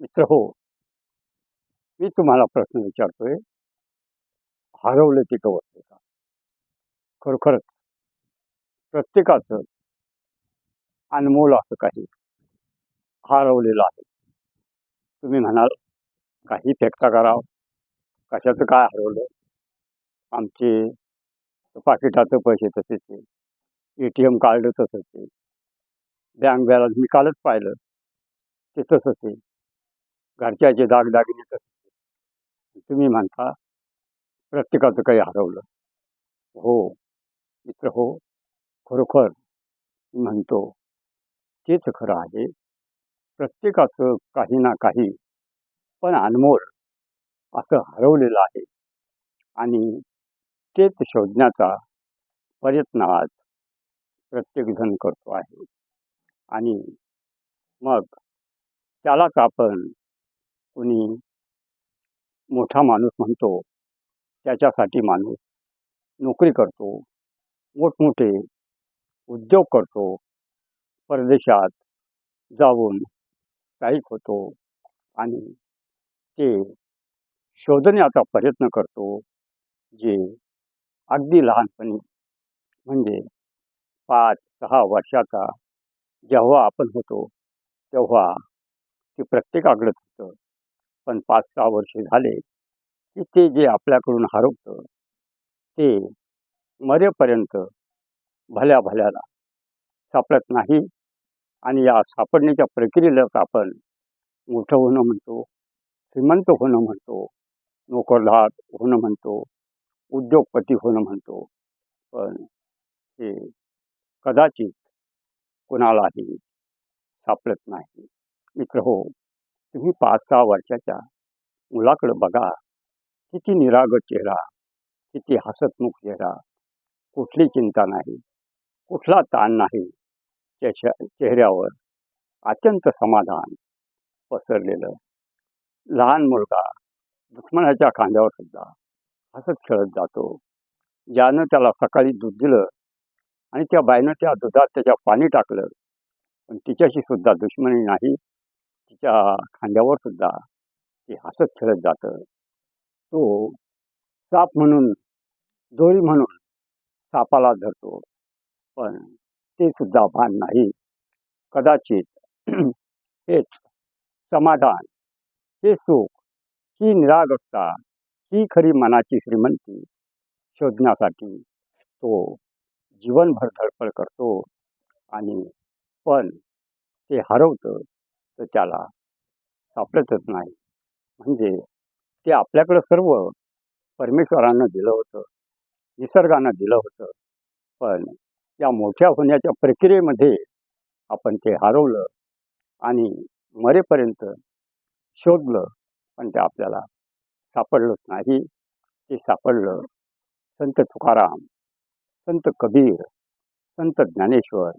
मित्र हो. मी तुम्हाला प्रश्न विचारतोय. हरवले ती गवसले का? खरोखरच. प्रत्येकाचं अनमोल असं काही हरवलेलं आहे. तुम्ही म्हणाल काही फेकता करावं कशाचं काय हरवलं? आमचे पाकिटाचं पैसे तसेच आहे. ए टी एम कार्ड तसंच आहे. बँक बॅलन्स मी कालच पाहिलं. ते तसंच आहे. घरच्याचे दागदागिने तसंच तुम्ही म्हणता प्रत्येकाचं काही हरवलं. हो मित्र हो खरोखर म्हणतो तेच खरं आहे. प्रत्येकाचं काही ना काही पण अनमोल असं हरवलेलं आहे. आणि तेच शोधण्याचा प्रयत्न आज प्रत्येकजण करतो आहे. आणि मग त्यालाच आपण कुणी मोठा माणूस म्हणतो त्याच्यासाठी माणूस नोकरी करतो मोठमोठे उद्योग करतो परदेशात जाऊन स्थायिक होतो आणि ते शोधण्याचा प्रयत्न करतो जे अगदी लहानपणी म्हणजे पाच सहा वर्षाचा जेव्हा आपण होतो तेव्हा ते प्रत्येकाकडंच होतं. पण पाच सहा वर्ष झाले की ते जे आपल्याकडून हरवतं ते मरेपर्यंत भल्या भल्याला सापडत नाही आणि या सापडण्याच्या प्रक्रियेलाच आपण मोठं होणं म्हणतो श्रीमंत होणं म्हणतो नोकरदार होणं म्हणतो उद्योगपती होणं म्हणतो पण हे कदाचित कोणालाही सापडत नाही. मित्र हो तुम्ही पाच सहा वर्षाच्या मुलाकडं बघा. किती निरागत चेहरा किती हसतमुख चेहरा. कुठली चिंता नाही. कुठला ताण नाही. त्याच्या चेहऱ्यावर अत्यंत समाधान पसरलेलं. लहान मुलगा दुश्मनाच्या खांद्यावर सुद्धा हसत खेळत जातो. ज्यानं त्याला सकाळी दूध दिलं आणि त्या बाईनं त्या दुधात त्याच्या पाणी टाकलं. पण तिच्याशी सुद्धा दुश्मनी नाही. च्या खांद्यावर सुद्धा ते हसत खेळत जातं. तो साप म्हणून दोरी म्हणून सापाला धरतो. पण ते सुद्धा भान नाही. कदाचित हेच समाधान हे सुख ही निरागसता ही खरी मनाची श्रीमंती शोधण्यासाठी तो जीवनभर धडपड करतो. आणि पण ते हरवतं. तर त्याला सापडतच नाही. म्हणजे ते आपल्याकडं सर्व परमेश्वरानं दिलं होतं निसर्गानं दिलं होतं. पण त्या मोठ्या होण्याच्या प्रक्रियेमध्ये आपण ते हरवलं आणि मरेपर्यंत शोधलं पण ते आपल्याला सापडलंच नाही. ते सापडलं संत तुकाराम संत कबीर संत ज्ञानेश्वर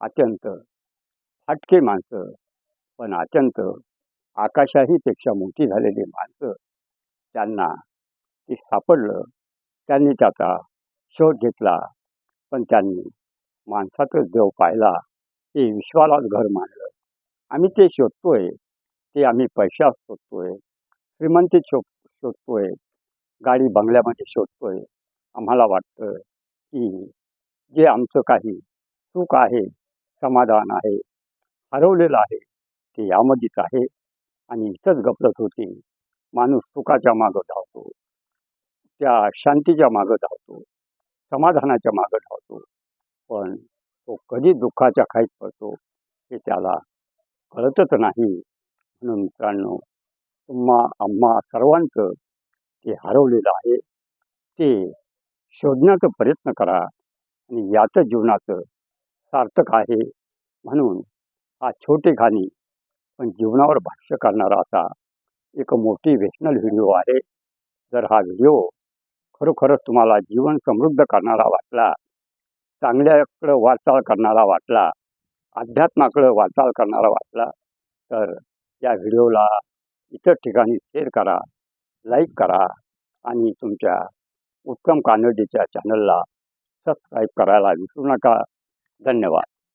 अत्यंत हटके माणसं पण अत्यंत आकाशाहीपेक्षा मोठी झालेली माणसं त्यांना ते सापडलं. त्यांनी त्याचा शोध घेतला. पण त्यांनी माणसातच देव पाहिला. ते विश्वालाच घर मानलं आम्ही ते शोधतोय. ते आम्ही पैशात शोधतोय. श्रीमंतीत शोध शोधतोय. गाडी बंगल्यामध्ये शोधतोय. आम्हाला वाटतं की जे आमचं काही सुख आहे समाधान आहे हरवलेलं आहे ते यामध्येच आहे. आणि इथंच गपलत होती. माणूस सुखाच्या मागं धावतो. त्या शांतीच्या मागं धावतो. समाधानाच्या मागं धावतो. पण तो कधी दुःखाच्या खाईत पडतो हे त्याला कळतच नाही. म्हणून मित्रांनो तुम्हा आम्हा सर्वांचं ते हरवलेलं आहे ते शोधण्याचा प्रयत्न करा. आणि याचं जीवनाचं सार्थक आहे. म्हणून हा छोटे खाणी पण जीवनावर भाष्य करणारा असा एक मोटिवेशनल व्हिडिओ आहे. जर हा व्हिडिओ खरोखरच तुम्हाला जीवन समृद्ध करणारा वाटला चांगल्याकडं वाटचाल करणारा वाटला अध्यात्माकडं वाटचाल करणारा वाटला तर या व्हिडिओला इतर ठिकाणी शेअर करा लाईक करा आणि तुमच्या उत्तम कानडीच्या चॅनलला सबस्क्राईब करायला विसरू नका. धन्यवाद.